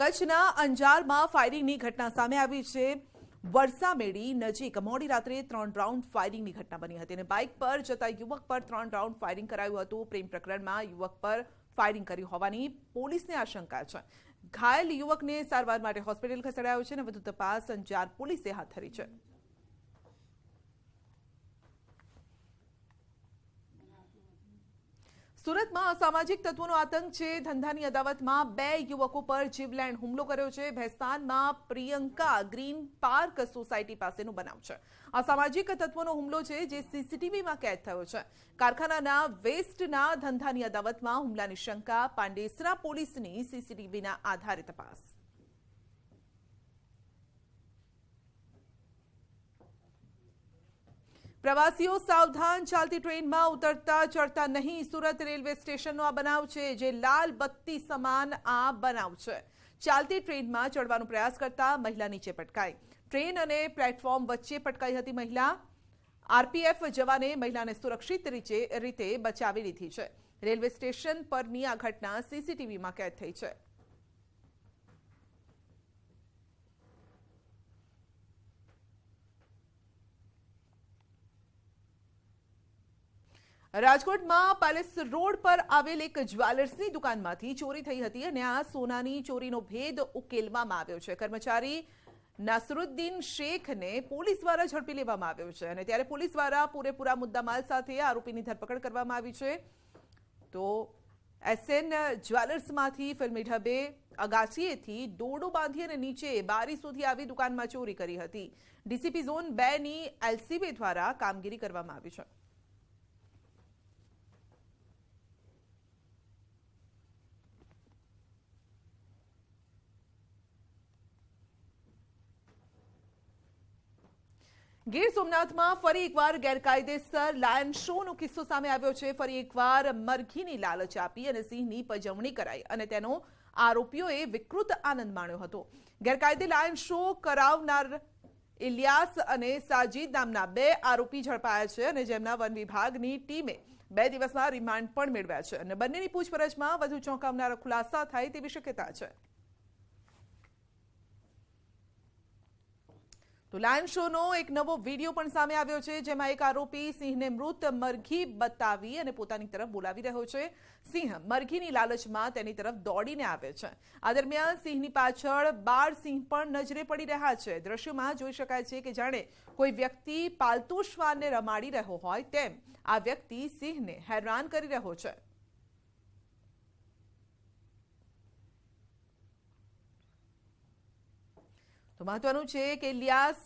કચ્છના અંજારમાં ફાયરિંગની ઘટના સામે આવી છે. વરસામેડી નજીક મોડી રાત્રે ત્રણ રાઉન્ડ ફાયરિંગની ઘટના બની હતી અને બાઇક પર જતા યુવક પર ત્રણ રાઉન્ડ ફાયરિંગ કરાયું હતું. પ્રેમ પ્રકરણમાં યુવક પર ફાયરિંગ કર્યું હોવાની પોલીસને આશંકા છે. ઘાયલ યુવકને સારવાર માટે હોસ્પિટલ ખસેડાયો છે અને વધુ તપાસ અંજાર પોલીસે હાથ ધરી છે. સુરતમાં અસામાજિક તત્વોનો આતંક છે. ધંધાની અદાવતમાં બે યુવકો પર જીવલેણ હુમલો કર્યો છે. ભેસ્તાનમાં પ્રિયંકા ગ્રીન પાર્ક સોસાયટી પાસેનો બનાવ છે. અસામાજિક તત્વોનો હુમલો છે જે સીસીટીવીમાં કેદ થયો છે. કારખાનાના વેસ્ટના ધંધાની અદાવતમાં હુમલાની શંકા. પાંડેસરા પોલીસની સીસીટીવીના આધારે તપાસ. પ્રવાસીઓ સાવધાન ચાલતી ટ્રેનમાં ઉતરતા, ચડતા નહીં. સુરત રેલવે સ્ટેશનનો આ બનાવ છે, જે લાલ બત્તી સમાન આ બનાવ છે. ચાલતી ટ્રેનમાં ચડવાનો પ્રયાસ કરતા મહિલા નીચે પટકાઈ. ટ્રેન અને પ્લેટફોર્મ વચ્ચે પટકાઈ હતી મહિલા. આરપીએફ જવાને મહિલાને સુરક્ષિત રીતે બચાવી લીધી છે. રેલવે સ્ટેશન પરની આ ઘટના સીસીટીવીમાં કેદ થઈ છે. રાજકોટમાં પેલેસ રોડ પર આવેલ એક જ્વેલર્સની દુકાનમાંથી ચોરી થઈ હતી અને આ સોનાની ચોરીનો ભેદ ઉકેલવામાં આવ્યો છે. કર્મચારી નાસરુદ્દીન શેખને પોલીસ દ્વારા ઝડપી લેવામાં આવ્યો છે અને ત્યારે પોલીસ દ્વારા પૂરેપૂરા મુદ્દામાલ સાથે આરોપીની ધરપકડ કરવામાં આવી છે. તો એસએન જ્વેલર્સમાંથી ફિલ્મી ઢબે અગાસીએથી દોડો બાંધી અને નીચે બારી સુધી આવી દુકાનમાં ચોરી કરી હતી. ડીસીપી ઝોન બે ની એલસીબી દ્વારા કામગીરી કરવામાં આવી છે. ગીર સોમનાથમાં ફરી એકવાર ગેરકાયદેસર લાયન શોનો કિસ્સો સામે આવ્યો છે. ફરી એકવાર મરઘીની લાલચ આપી અને સિંહની પજવણી કરાઈ અને તેનો આરોપીઓએ વિકૃત આનંદ માણ્યો હતો. ગેરકાયદે લાયન શો કરાવનાર ઇલિયાસ અને સાજીદ નામના બે આરોપી ઝડપાયા છે અને જેમના વન વિભાગની ટીમે બે દિવસના રિમાન્ડ પણ મેળવ્યા છે. અને બંનેની પૂછપરછમાં વધુ ચોંકાવનારા ખુલાસા થાય તેવી શક્યતા છે. તો લાયન શોનો એક નવો વીડિયો પણ સામે આવ્યો છે, જેમાં એક આરોપી સિંહને મૃત મરઘી બતાવી અને પોતાની તરફ બોલાવી રહ્યો છે. સિંહ મરઘીની લાલચમાં તેની તરફ દોડીને આવે છે. આ દરમિયાન સિંહની પાછળ બાળ સિંહ પણ નજરે પડી રહ્યા છે. દ્રશ્યમાં જોઈ શકાય છે કે જાણે કોઈ વ્યક્તિ પાલતુ શ્વાનને રમાડી રહ્યો હોય તેમ આ વ્યક્તિ સિંહને હેરાન કરી રહ્યો છે. તો મહત્વનું છે કે ઇલિયાસ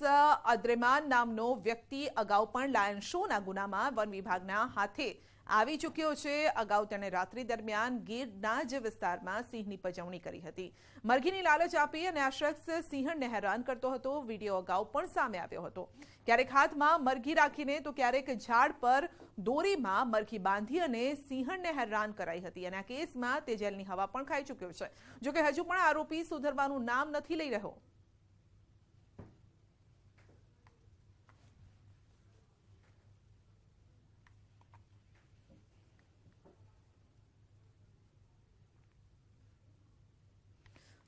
અદ્રેમાન નામનો વ્યક્તિ અગાઉ પણ લાયન શોના ગુનામાં વન વિભાગના હાથે આવી ચૂક્યો છે. અગાઉ તેણે રાત્રિ દરમિયાન ગીરના જ વિસ્તારમાં સિંહની પજવણી કરી હતી. મરઘીની લાલચ આપી અને આ શખ્સ સિંહણને હેરાન કરતો હતો. વીડિયો અગાઉ પણ સામે આવ્યો હતો. ક્યારેક હાથમાં મરઘી રાખીને તો ક્યારેક ઝાડ પર દોરીમાં મરઘી બાંધી અને સિંહણને હેરાન કરાઈ હતી અને આ કેસમાં તે જેલની હવા પણ ખાઈ ચૂક્યો છે. જોકે હજુ પણ આરોપી સુધરવાનું નામ નથી લઈ રહ્યો.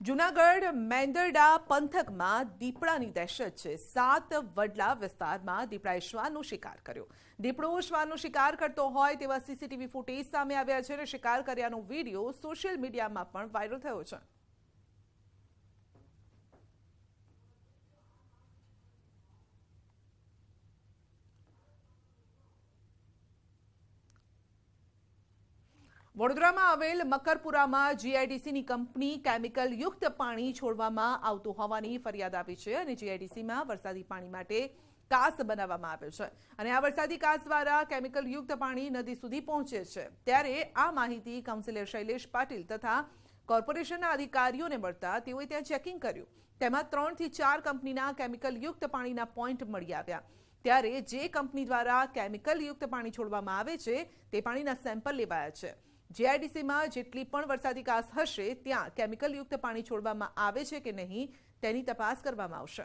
જુનાગઢ મેંદરડા પંથકમાં દીપડાની દહેશત છે. સાત વડલા વિસ્તારમાં દીપડાએ શ્વાનનો શિકાર કર્યો. દીપડો શ્વાનનો શિકાર કરતો હોય તેવા સીસીટીવી ફૂટેજ સામે આવ્યા છે અને શિકાર કર્યાનો વીડિયો સોશિયલ મીડિયામાં પણ વાયરલ થયો છે. વડોદરામાં આવેલ મકરપુરામાં જીઆઈડીસીની કંપની કેમિકલ યુક્ત પાણી છોડવામાં આવતું હોવાની ફરિયાદ આવી છે અને જીઆઈડીસીમાં વરસાદી પાણી માટે કાસ બનાવવામાં આવ્યો છે. અને આ વરસાદી કાસ દ્વારા કેમિકલ યુક્ત પાણી નદી સુધી પહોંચે છે. ત્યારે આ માહિતી કાઉન્સિલર શૈલેષ પાટીલ તથા કોર્પોરેશનના અધિકારીઓને મળતા તેઓએ ત્યાં ચેકિંગ કર્યું. તેમાં ત્રણથી ચાર કંપનીના કેમિકલ યુક્ત પાણીના પોઈન્ટ મળી આવ્યા. ત્યારે જે કંપની દ્વારા કેમિકલ યુક્ત પાણી છોડવામાં આવે છે, તે પાણીના સેમ્પલ લેવાયા છે. જીઆઈડીસીમાં જેટલી પણ વરસાદી કાસ હશે, ત્યાં કેમિકલયુક્ત પાણી છોડવામાં આવે છે કે નહીં, તેની તપાસ કરવામાં આવશે.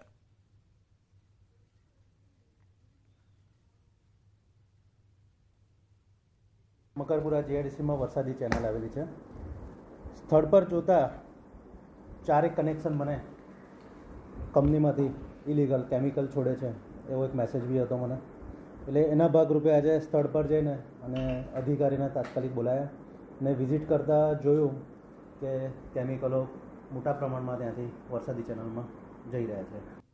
મકરપુરા જીઆઈડીસીમાં વરસાદી ચેનલ આવેલી છે. સ્થળ પર જોતા ચારેક કનેક્શન મને કંપનીમાંથી ઇલીગલ કેમિકલ છોડે છે, એવો એક મેસેજ બી હતો મને. એટલે એના ભાગરૂપે આજે સ્થળ પર જઈને અને અધિકારીને તાત્કાલિક બોલાયા. ને વિઝિટ કરતાં જોયું કે કેમિકલો મોટા પ્રમાણમાં ત્યાંથી વરસાદી ચેનલમાં જઈ રહ્યા છે.